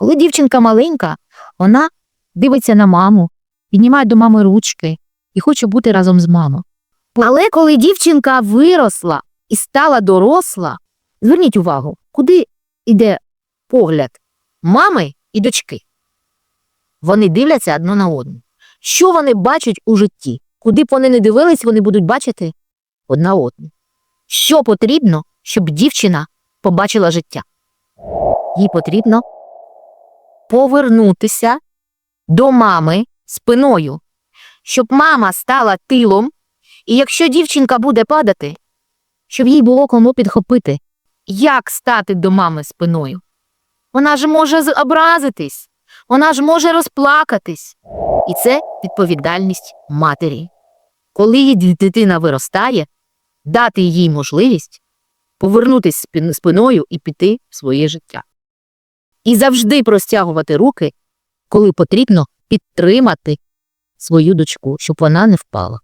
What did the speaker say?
Коли дівчинка маленька, вона дивиться на маму, піднімає до мами ручки і хоче бути разом з мамою. Але коли дівчинка виросла і стала доросла, зверніть увагу, куди йде погляд мами і дочки. Вони дивляться одно на одну. Що вони бачать у житті? Куди б вони не дивились, вони будуть бачити одна одну. Що потрібно, щоб дівчина побачила життя? Їй потрібно повернутися до мами спиною, щоб мама стала тилом, і якщо дівчинка буде падати, щоб їй було кому підхопити. Як стати до мами спиною? Вона ж може образитись, вона ж може розплакатись. І це відповідальність матері. Коли її дитина виростає, дати їй можливість повернутися спиною і піти в своє життя. І завжди простягувати руки, коли потрібно підтримати свою дочку, щоб вона не впала.